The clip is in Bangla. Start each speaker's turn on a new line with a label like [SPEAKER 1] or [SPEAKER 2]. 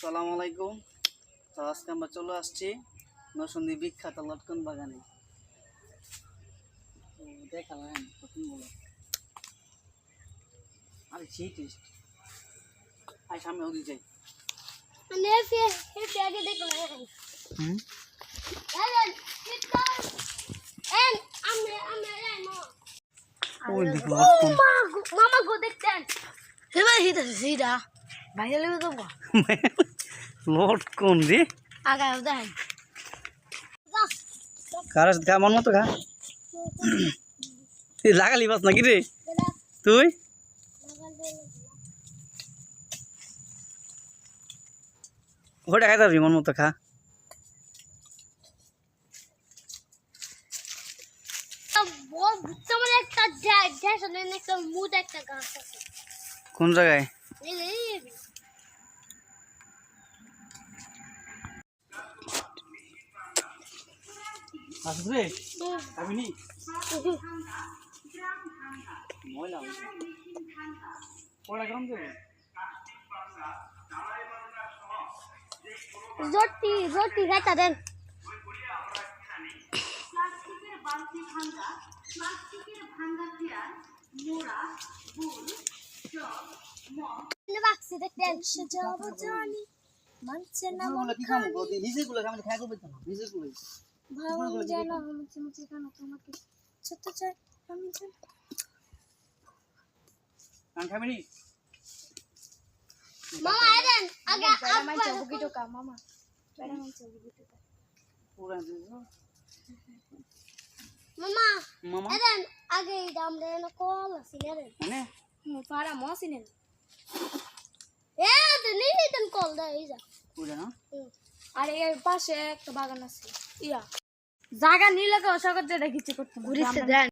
[SPEAKER 1] সালাম আলাইকুম তো আজকে আমরা চলে আসছি নরসন্দী বিখ্যাত লটকন বাগানে। দেখালাম প্রথম বলো। আরে সেই টেস্ট আই সামনে ওদিকে যাই।
[SPEAKER 2] Ano
[SPEAKER 1] ওই দেখো
[SPEAKER 3] হিটা ভাইয়া লেগে
[SPEAKER 1] রে?
[SPEAKER 3] আগা দেখাই
[SPEAKER 1] কারস খা মন মতো খা। তুই লাগালি বাস নাকি রে? তুই? ওটা খাই যাবি মন মতো খা।
[SPEAKER 2] তোমার একটা ড্যাশ আছে একটা মুড একটা গাছ আছে।
[SPEAKER 1] কোন জায়গায়? নি ময়লা পড়া গরম দেবে?
[SPEAKER 2] রুটি রুটি খাইতা দেন। বাক্সি দেখতেন যাব জানি মানছে না মন
[SPEAKER 1] খামো নিজে গুলো খামে খাই করবে না নিজে গুলো
[SPEAKER 2] ভালো যায় না মুছে মুছে কেন তোমাকে ছোট চাই আমি জানি
[SPEAKER 1] কান খাবি নি
[SPEAKER 2] মামা। আদেন আগে আপা
[SPEAKER 3] বুকিটো কা মামা
[SPEAKER 1] পুরা দিছো
[SPEAKER 2] মামা
[SPEAKER 1] মামা
[SPEAKER 2] আদেন আগে দাম দেন কল আছে আদেন
[SPEAKER 1] মানে
[SPEAKER 3] পারা মসিনে
[SPEAKER 2] এ কল দে এই যা
[SPEAKER 1] পুরা না
[SPEAKER 3] আর এর পাশে একটা বাগান আছে। ইয়া। জায়গা নিলে তো অসাগর দেখি কিছু করতে। ঘুরিতে দেন।